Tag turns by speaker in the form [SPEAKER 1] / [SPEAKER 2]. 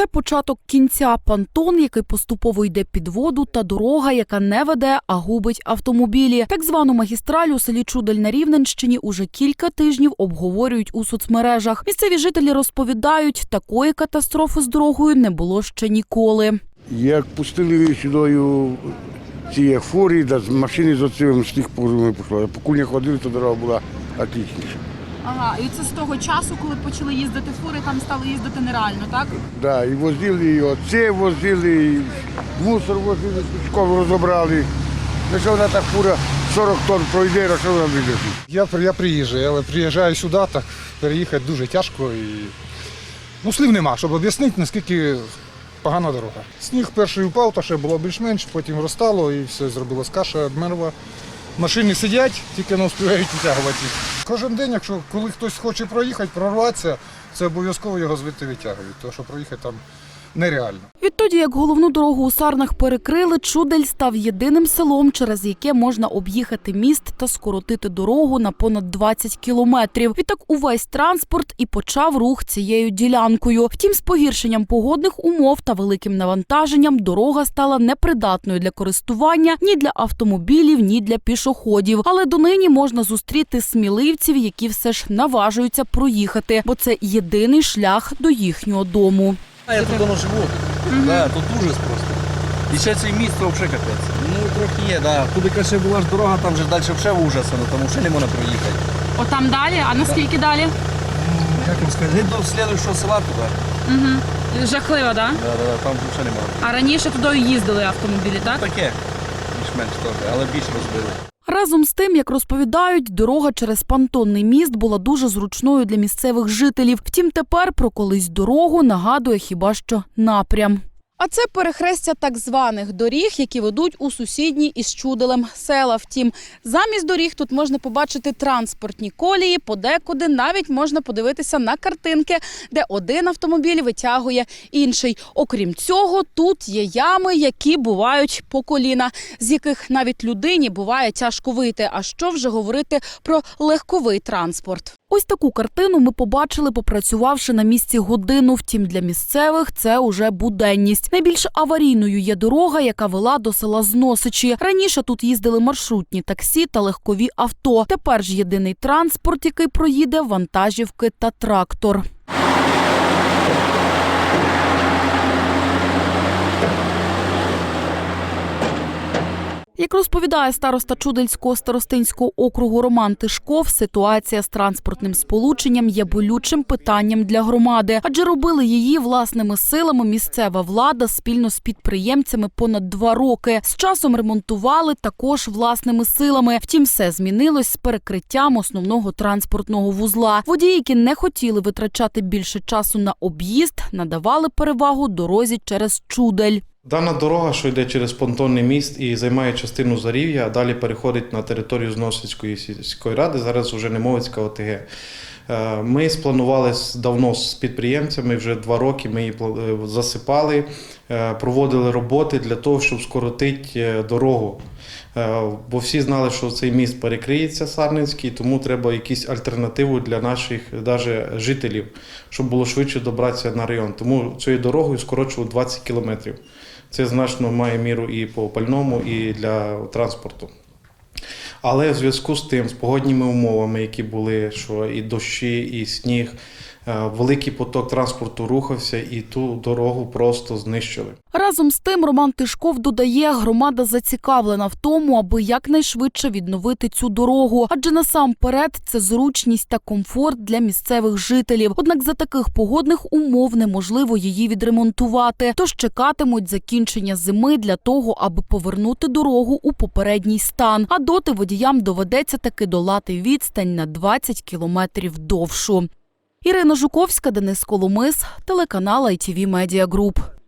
[SPEAKER 1] Це початок кінця понтон, який поступово йде під воду, та дорога, яка не веде, а губить автомобілі. Так звану магістраль у селі Чудель на Рівненщині уже кілька тижнів обговорюють у соцмережах. Місцеві жителі розповідають, такої катастрофи з дорогою не було ще ніколи.
[SPEAKER 2] Як пустили сюди ці фурі, да, з машини з оцим з тих позовами пішла. По кульні ходили, то дорога була отличніша.
[SPEAKER 3] Ага, і це з того часу, коли почали їздити фури, там стало їздити нереально, так?
[SPEAKER 2] Да, і возили, і оце возили, і мусор возили, пішком розібрали. Ну що вона так фура 40 тонн пройде, а що вона видержить?
[SPEAKER 4] Я, я приїжджаю, але приїжджаю сюди, так переїхати дуже тяжко і ну, слів нема, щоб об'яснити, наскільки погана дорога. Сніг перший упав, то ще було більш-менш, потім розтало і все зробилось каша, обмерла. Машини сидять, тільки не встигають витягувати їх. Кожен день, якщо коли хтось хоче проїхати, прорватися, це обов'язково його звідти витягують, тому що проїхати там нереально.
[SPEAKER 1] Відтоді, як головну дорогу у Сарнах перекрили, Чудель став єдиним селом, через яке можна об'їхати міст та скоротити дорогу на понад 20 кілометрів. Відтак увесь транспорт і почав рух цією ділянкою. Втім, з погіршенням погодних умов та великим навантаженням дорога стала непридатною для користування ні для автомобілів, ні для пішоходів. Але донині можна зустріти сміливців, які все ж наважуються проїхати, бо це єдиний шлях до їхнього дому.
[SPEAKER 5] А я тут давно живу. Да, тут ужас просто. І ще цей міст то взагалі капець. Ну трохи є, да. Туди краще була ж дорога, там вже далі вже ужаса, ну тому ще не можна проїхати.
[SPEAKER 3] Отам далі, а наскільки далі?
[SPEAKER 5] Як їм сказати? До слідуючого села туди.
[SPEAKER 3] Угу. Жахливо, так? Да?
[SPEAKER 5] Да, да, да, там вже не можна.
[SPEAKER 3] А раніше туди їздили автомобілі, так?
[SPEAKER 5] Таке, більш-менш теж, але більш розбили.
[SPEAKER 1] Разом з тим, як розповідають, дорога через понтонний міст була дуже зручною для місцевих жителів. Втім, тепер про колись дорогу нагадує хіба що напрям. А це перехрестя так званих доріг, які ведуть у сусідні із чуделем села. Втім, замість доріг тут можна побачити транспортні колії, подекуди навіть можна подивитися на картинки, де один автомобіль витягує інший. Окрім цього, тут є ями, які бувають по коліна, з яких навіть людині буває тяжко вийти. А що вже говорити про легковий транспорт? Ось таку картину ми побачили, попрацювавши на місці годину. Втім, для місцевих це уже буденність. Найбільш аварійною є дорога, яка вела до села Зносичі. Раніше тут їздили маршрутні таксі та легкові авто. Тепер ж єдиний транспорт, який проїде вантажівки та трактор. Як розповідає староста Чудельського старостинського округу Роман Тишков, ситуація з транспортним сполученням є болючим питанням для громади, адже робили її власними силами місцева влада спільно з підприємцями понад два роки. З часом ремонтували також власними силами. Втім, все змінилось з перекриттям основного транспортного вузла. Водії, які не хотіли витрачати більше часу на об'їзд, надавали перевагу дорозі через Чудель.
[SPEAKER 6] Дана дорога, що йде через понтонний міст і займає частину Зарів'я, а далі переходить на територію Зносицької сільської ради, зараз вже Немовицька ОТГ. Е, Ми спланували давно з підприємцями, вже два роки ми її е, засипали, проводили роботи для того, щоб скоротити е, дорогу. Е, Бо всі знали, що цей міст перекриється Сарненський, тому треба якісь альтернативу для наших даже жителів, щоб було швидше добратися на район. Тому цією дорогою скорочували 20 кілометрів. Це значно має міру і по пальному, і для транспорту. Але в зв'язку з тим, з погодніми умовами, які були, що і дощі, і сніг, е, великий поток транспорту рухався, і ту дорогу просто знищили.
[SPEAKER 1] Разом з тим, Роман Тишков додає, громада зацікавлена в тому, аби якнайшвидше відновити цю дорогу, адже насамперед це зручність та комфорт для місцевих жителів. Однак за таких погодних умов неможливо її відремонтувати. Тож чекатимуть закінчення зими для того, аби повернути дорогу у попередній стан. А доти водіям доведеться таки долати відстань на 20 кілометрів довшу. Ірина Жуковська, Денис Коломис, телеканал ITV Media Group.